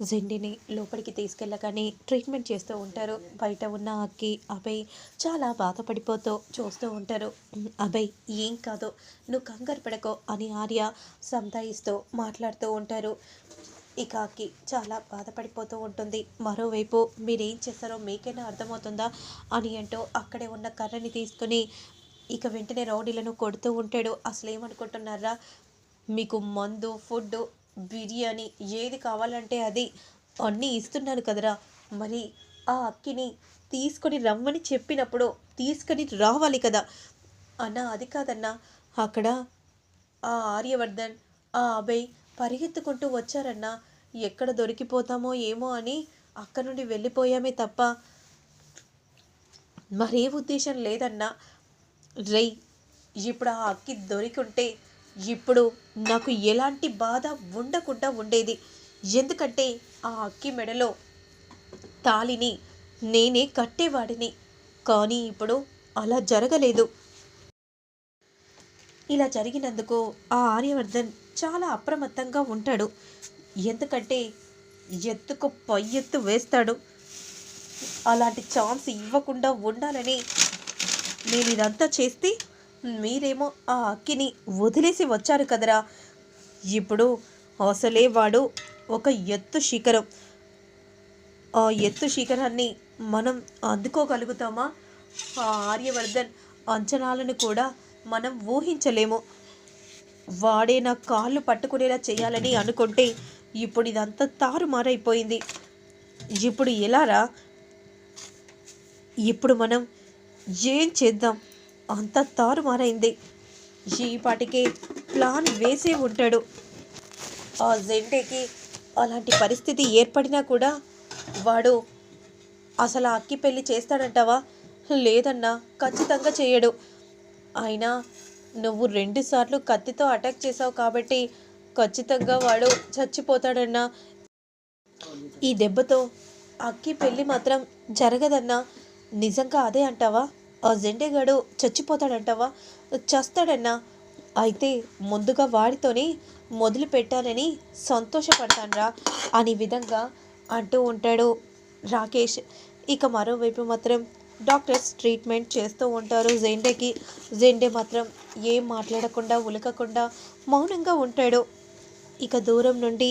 జెండిని లోపలికి తీసుకెళ్ళగానే ట్రీట్మెంట్ చేస్తూ ఉంటారు. బయట ఉన్న అక్కి అభయ్ చాలా బాధపడిపోతూ చూస్తూ ఉంటారు. అభయ్ ఏం కాదు నువ్వు కంగారు పడకో అని ఆర్య సంతాయిస్తూ మాట్లాడుతూ ఉంటారు. ఇక అక్కి చాలా బాధపడిపోతూ ఉంటుంది. మరోవైపు మీరేం చేస్తారో మీకైనా అర్థమవుతుందా అని అంటూ అక్కడే ఉన్న కర్రని తీసుకుని ఇక వెంటనే రౌడీలను కొడుతూ ఉంటాడు. అసలు ఏమనుకుంటున్నారా మీకు మందు ఫుడ్ బిర్యానీ ఏది కావాలంటే అది అన్నీ ఇస్తున్నాను కదరా. మరి ఆ అక్కిని తీసుకొని రమ్మని చెప్పినప్పుడు తీసుకొని రావాలి కదా. అన్న అది కాదన్నా. అక్కడ ఆ ఆర్యవర్ధన్ ఆ అభయ్ పరిగెత్తుకుంటూ వచ్చారన్నా. ఎక్కడ దొరికిపోతామో ఏమో అని అక్కడ నుండి వెళ్ళిపోయామే తప్ప మరే ఉద్దేశం లేదన్నా. రేయ్ ఇప్పుడు ఆ అక్కి దొరికుంటే ఇప్పుడు నాకు ఎలాంటి బాధ ఉండకుండా ఉండేది. ఎందుకంటే ఆ అక్కి మెడలో తాళిని నేనే కట్టేవాడిని. కానీ ఇప్పుడు అలా జరగలేదు. ఇలా జరిగినందుకు ఆ ఆర్యవర్ధన్ చాలా అప్రమత్తంగా ఉంటాడు. ఎందుకంటే ఎత్తుకు పై ఎత్తు వేస్తాడు. అలాంటి ఛాన్స్ ఇవ్వకుండా ఉండాలని నేను ఇదంతా చేస్తే మీరేమో ఆ అక్కిని వదిలేసి వచ్చారు కదరా. ఇప్పుడు అసలే వాడు ఒక ఎత్తు శిఖరం. ఆ ఎత్తు శిఖరాన్ని మనం అందుకోగలుగుతామా? ఆ ఆర్యవర్ధన్ అంచనాలను కూడా మనం ఊహించలేము. వాడే నా కాళ్ళు పట్టుకునేలా చేయాలని అనుకుంటే ఇప్పుడు ఇదంతా తారుమారైపోయింది. ఇప్పుడు ఎలారా ఇప్పుడు మనం ఏం చేద్దాం? అంత తారుమారైంది. ఈ పాటికే ప్లాన్ వేసే ఉంటాడు. ఆ జెండేకి అలాంటి పరిస్థితి ఏర్పడినా కూడా వాడు అసలు అక్కి పెళ్ళి చేస్తాడంటావా? లేదన్నా ఖచ్చితంగా చేయడు. అయినా నువ్వు రెండుసార్లు కత్తితో అటాక్ చేసావు కాబట్టి ఖచ్చితంగా వాడు చచ్చిపోతాడన్నా. ఈ దెబ్బతో అక్కి పెళ్ళి మాత్రం జరగదన్నా. నిజంగా అదే అంటావా? ఆ జెండేగాడు చచ్చిపోతాడంటావా? చస్తాడన్నా. అయితే ముందుగా వాడితోనే మొదలు పెట్టానని సంతోషపడతాన్రా అని విధంగా అంటూ ఉంటాడు రాకేష్. ఇక మరోవైపు మాత్రం డాక్టర్స్ ట్రీట్మెంట్ చేస్తూ ఉంటారు జెండేకి. జెండే మాత్రం ఏం మాట్లాడకుండా ఉలకకుండా మౌనంగా ఉంటాడు. ఇక దూరం నుండి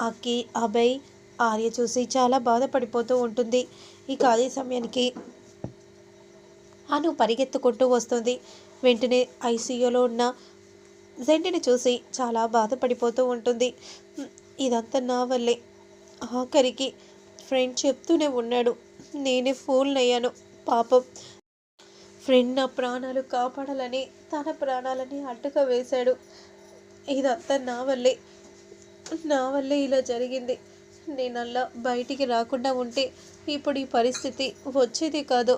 అక్కి అభయ్ ఆర్య చూసి చాలా బాధపడిపోతూ ఉంటుంది. ఇక అదే సమయానికి అను పరిగెత్తుకుంటూ వస్తుంది. వెంటనే ఐసీయూలో ఉన్న జెంటిని చూసి చాలా బాధపడిపోతూ ఉంటుంది. ఇదంతా నా వల్లే. ఆఖరికి ఫ్రెండ్ చెప్తూనే ఉన్నాడు. నేనే ఫూల్ అయ్యాను. పాపం. ఫ్రెండ్ నా ప్రాణాలు కాపాడాలని తన ప్రాణాలని అడ్డుగా వేశాడు. ఇదంతా నా వల్లే. నా వల్లే ఇలా జరిగింది. నేను బయటికి రాకుండా ఉంటే ఇప్పుడు ఈ పరిస్థితి వచ్చేది కాదు.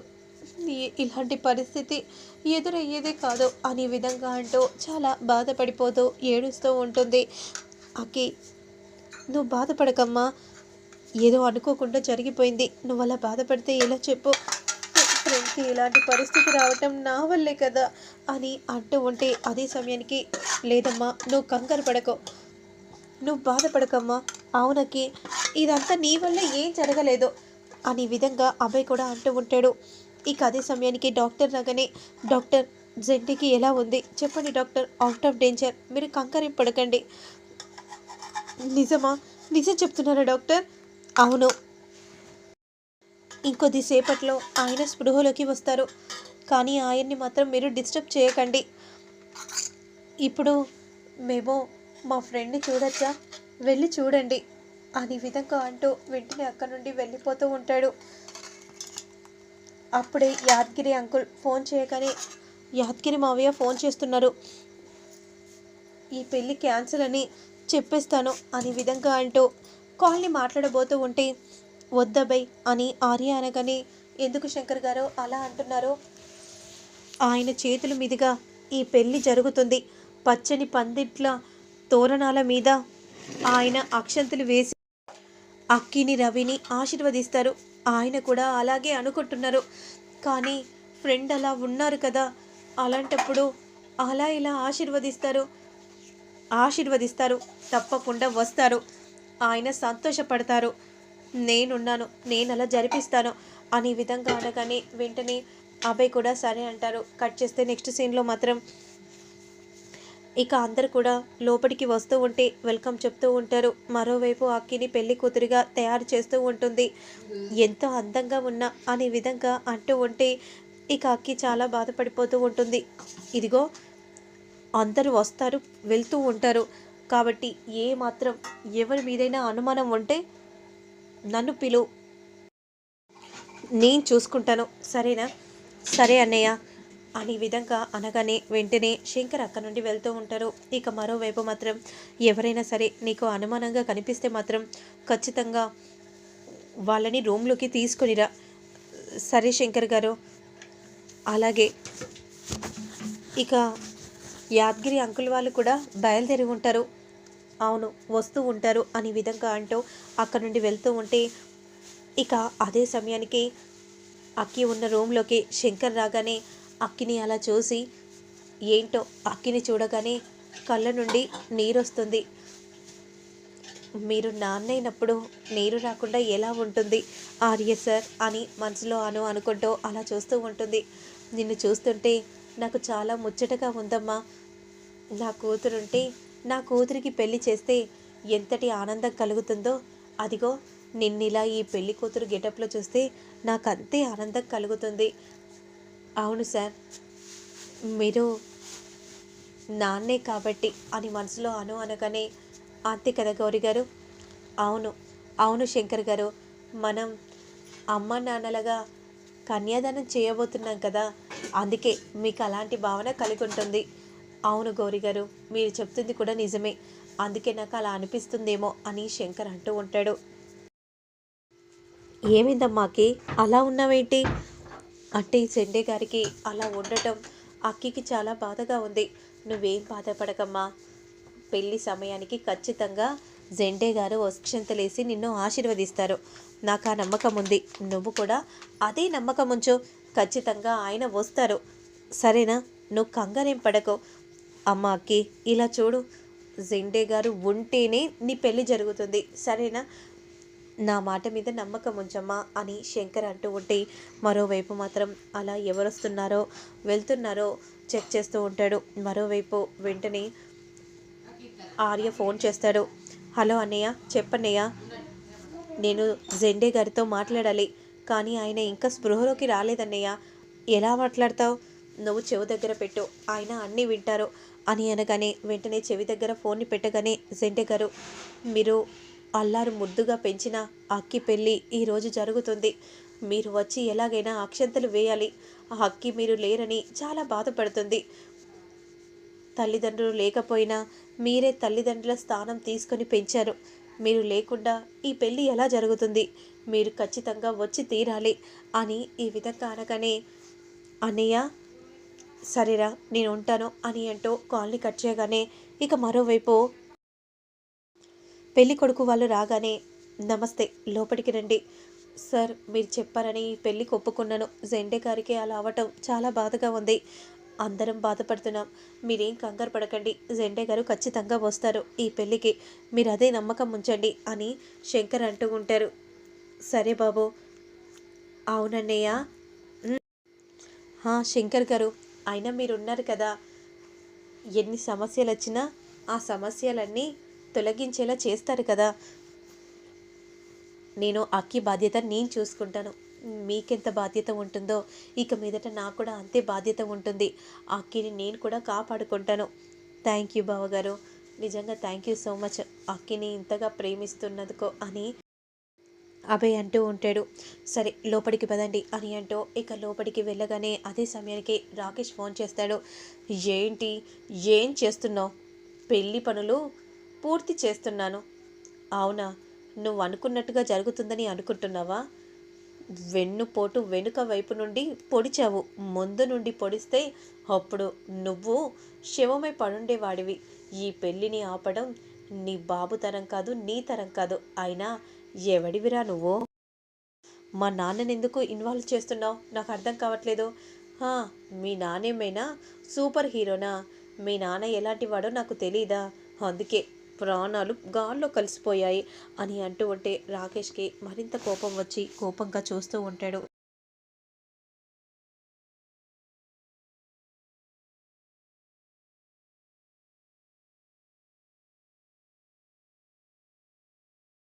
ఇలాంటి పరిస్థితి ఎదురయ్యేదే కాదు. అనే విధంగా అంటూ చాలా బాధపడిపోతూ ఏడుస్తూ ఉంటుంది. అక్కి నువ్వు బాధపడకమ్మా. ఏదో అనుకోకుండా జరిగిపోయింది. నువ్వు అలా బాధపడితే ఎలా చెప్పు? ఫ్రెండ్కి ఇలాంటి పరిస్థితి రావటం నా వల్లే కదా అని అంటూ ఉంటే అదే సమయానికి లేదమ్మా నువ్వు కంగారు పడకో. నువ్వు బాధపడకమ్మా. అవునకి ఇదంతా నీ వల్ల ఏం జరగలేదు అనే విధంగా అభయ్ కూడా అంటూ ఉంటాడు. ఇక అదే సమయానికి డాక్టర్ రాగానే డాక్టర్ జెంటికి ఎలా ఉంది? చెప్పండి డాక్టర్ అవుట్ ఆఫ్ డేంజర్ మీరు కంగారు పడకండి. నిజమా? నిజం చెప్తున్నారా డాక్టర్? అవును. ఇంకొద్దిసేపట్లో ఆయన స్పృహలోకి వస్తారు. కానీ ఆయన్ని మాత్రం మీరు డిస్టర్బ్ చేయకండి. ఇప్పుడు మేము మా ఫ్రెండ్ని చూడొచ్చా? వెళ్ళి చూడండి. అని విధంగా అంటూ వెంటనే అక్కడ నుండి వెళ్ళిపోతూ ఉంటాడు. అప్పుడే యాదగిరి అంకుల్ ఫోన్ చేయగానే యాదగిరి మావయ్య ఫోన్ చేస్తున్నారు. ఈ పెళ్ళి క్యాన్సిల్ అని చెప్పేస్తాను అనే విధంగా అంటూ కాల్ని మాట్లాడబోతూ ఉంటే వద్దబై అని ఆర్య అనగానే ఎందుకు శంకర్ గారు అలా అంటున్నారు? ఆయన చేతుల మీదుగా ఈ పెళ్ళి జరుగుతుంది. పచ్చని పందిట్ల తోరణాల మీద ఆయన అక్షంతులు వేసి అక్కిని రవిని ఆశీర్వదిస్తారు. ఆయన కూడా అలాగే అనుకుంటున్నారు. కానీ ఫ్రెండ్ అలా ఉన్నారు కదా అలాంటప్పుడు అలా ఇలా ఆశీర్వదిస్తారు? ఆశీర్వదిస్తారు తప్పకుండా వస్తారు. ఆయన సంతోషపడతారు. నేనున్నాను నేను అలా జరిపిస్తాను అనే విధంగా అనగానే వెంటనే అభయ్ కూడా సరే అంటారు. కట్ చేస్తే నెక్స్ట్ సీన్లో మాత్రం ఇక అందరు కూడా లోపలికి వస్తూ ఉంటే వెల్కమ్ చెప్తూ ఉంటారు. మరోవైపు అక్కిని పెళ్ళి కూతురిగా తయారు చేస్తూ ఉంటుంది. ఎంతో అందంగా ఉన్నా అనే విధంగా అంటూ ఉంటే ఇక అక్కి చాలా బాధపడిపోతూ ఉంటుంది. ఇదిగో అందరూ వస్తారు వెళ్తూ ఉంటారు. కాబట్టి ఏ మాత్రం ఎవరి మీదైనా అనుమానం ఉంటే నన్ను పిలు. నేను చూసుకుంటాను. సరేనా? సరే అన్నయ్య. అనే విధంగా అనగానే వెంటనే శంకర్ అక్క నుండి వెళ్తూ ఉంటారు. ఇక మరోవైపు మాత్రం ఎవరైనా సరే నీకు అనుమానంగా కనిపిస్తే మాత్రం ఖచ్చితంగా వాళ్ళని రూమ్లోకి తీసుకునిరా సరే శంకర్ గారు. అలాగే ఇక యాద్గిరి అంకుల్ వాళ్ళు కూడా బయలుదేరి ఉంటారు. అవును వస్తూ ఉంటారు అనే విధంగా అంటూ అక్కడ నుండి వెళ్తూ ఉంటే ఇక అదే సమయానికి అక్కి ఉన్న రూమ్లోకి శంకర్ రాగానే అక్కిని అలా చూసి ఏంటో అక్కిని చూడగానే కళ్ళ నుండి నీరు వస్తుంది మీరు నాన్నైనప్పుడు నీరు రాకుండా ఎలా ఉంటుంది? ఆర్య సార్ అని మనసులో అను అనుకుంటూ అలా చూస్తూ ఉంటుంది. నిన్ను చూస్తుంటే నాకు చాలా ముచ్చటగా ఉందమ్మా. నా కూతురుంటే నా కూతురికి పెళ్ళి చేస్తే ఎంతటి ఆనందం కలుగుతుందో అదిగో నిన్నిలా ఈ పెళ్ళి కూతురు గెటప్లో చూస్తే నాకు అంతే ఆనందం కలుగుతుంది. అవును సార్. మీరు నాన్నే కాబట్టి అని మనసులో అను అనగానే అంతే కదా గౌరీ గారు? అవును అవును శంకర్ గారు. మనం అమ్మ నాన్నలుగా కన్యాదానం చేయబోతున్నాం కదా. అందుకే మీకు అలాంటి భావన కలిగి ఉంటుంది. అవును గౌరీ గారు మీరు చెప్తుంది కూడా నిజమే. అందుకే నాకు అలా అనిపిస్తుందేమో అని శంకర్ అంటూ ఉంటాడు. ఏమైందమ్మాకి? అలా ఉన్నావేంటి? అంటే చెండే గారికి అలా ఉండటం అక్కికి చాలా బాధగా ఉంది. నువ్వేం బాధపడకమ్మా. పెళ్ళి సమయానికి ఖచ్చితంగా జెండే గారు వక్షంతలేసి నిన్ను ఆశీర్వదిస్తారు. నాకు ఆ నమ్మకం ఉంది. నువ్వు కూడా అదే నమ్మకం ఉంచు. ఖచ్చితంగా ఆయన వస్తారు. సరేనా? నువ్వు కంగారేం పడకు. అమ్మ అక్కి ఇలా చూడు. జెండే గారు ఉంటేనే నీ పెళ్ళి జరుగుతుంది. సరేనా? నా మాట మీద నమ్మకం ఉంచమ్మా అని శంకర్ అంటూ ఉంటే మరోవైపు మాత్రం అలా ఎవరొస్తున్నారో వెళ్తున్నారో చెక్ చేస్తూ ఉంటాడు. మరోవైపు వెంటనే ఆర్య ఫోన్ చేస్తాడు. హలో అన్నయ్య చెప్పన్నయ్య. నేను జెండే గారితో మాట్లాడాలి కానీ ఆయన ఇంకా స్పృహలోకి రాలేదన్నయ్య. ఎలా మాట్లాడతావు? నువ్వు చెవి దగ్గర పెట్టు ఆయన అన్నీ వింటారు అని అనగానే వెంటనే చెవి దగ్గర ఫోన్ని పెట్టగానే జెండే గారు మీరు అల్లారు ముద్దుగా పెంచిన అక్కి పెళ్ళి ఈరోజు జరుగుతుంది. మీరు వచ్చి ఎలాగైనా అక్షంతలు వేయాలి. ఆ అక్కి మీరు లేరని చాలా బాధపడుతుంది. తల్లిదండ్రులు లేకపోయినా మీరే తల్లిదండ్రుల స్థానం తీసుకొని పెంచారు. మీరు లేకుండా ఈ పెళ్ళి ఎలా జరుగుతుంది? మీరు ఖచ్చితంగా వచ్చి తీరాలి అని ఈ విధంగా అనగానే అన్నయ్య సరేరా నేను ఉంటాను అని అంటూ కాల్ని కట్ చేయగానే ఇక మరోవైపు పెళ్ళి కొడుకు వాళ్ళు రాగానే నమస్తే లోపలికి రండి. సార్ మీరు చెప్పారని పెళ్ళికి ఒప్పుకున్నాను. జెండే గారికి అలా అవ్వటం చాలా బాధగా ఉంది. అందరం బాధపడుతున్నాం. మీరేం కంగారు పడకండి. జెండే గారు ఖచ్చితంగా వస్తారు. ఈ పెళ్ళికి మీరు అదే నమ్మకం ఉంచండి అని శంకర్ అంటూ ఉంటారు. సరే బాబు. అవునన్నయ్య? శంకర్ గారు. అయినా మీరు ఉన్నారు కదా. ఎన్ని సమస్యలు వచ్చినా ఆ సమస్యలన్నీ తొలగించేలా చేస్తారు కదా. నేను అక్కి బాధ్యత నేను చూసుకుంటాను. మీకెంత బాధ్యత ఉంటుందో ఇక మీదట నాకు కూడా అంతే బాధ్యత ఉంటుంది. అక్కిని నేను కూడా కాపాడుకుంటాను. థ్యాంక్ యూ బావగారు. నిజంగా థ్యాంక్ యూ సో మచ్. అక్కిని ఇంతగా ప్రేమిస్తున్నందుకో అని అభయ్ అంటూ ఉంటాడు. సరే లోపలికి పదండి అని అంటూ ఇక లోపలికి వెళ్ళగానే అదే సమయానికి రాకేష్ ఫోన్ చేస్తాడు. ఏంటి? ఏం చేస్తున్నావు? పెళ్ళి పనులు పూర్తి చేస్తున్నాను. అవునా? నువ్వు అనుకున్నట్టుగా జరుగుతుందని అనుకుంటున్నావా? వెన్నుపోటు వెనుక వైపు నుండి పొడిచావు. ముందు నుండి పొడిస్తే అప్పుడు నువ్వు శివమై పడుండేవాడివి. ఈ పెళ్ళిని ఆపడం నీ బాబు తరం కాదు నీ తరం కాదు. అయినా ఎవడివిరా నువ్వు? మా నాన్నని ఎందుకు ఇన్వాల్వ్ చేస్తున్నావు? నాకు అర్థం కావట్లేదు. మీ నాన్నేమైనా సూపర్ హీరోనా? మీ నాన్న ఎలాంటి వాడో నాకు తెలియదా అందుకే ప్రాణాలు గాల్లో కలిసిపోయాయి అని అంటూ ఉంటే రాకేష్కి మరింత కోపం వచ్చి కోపంగా చూస్తూ ఉంటాడు.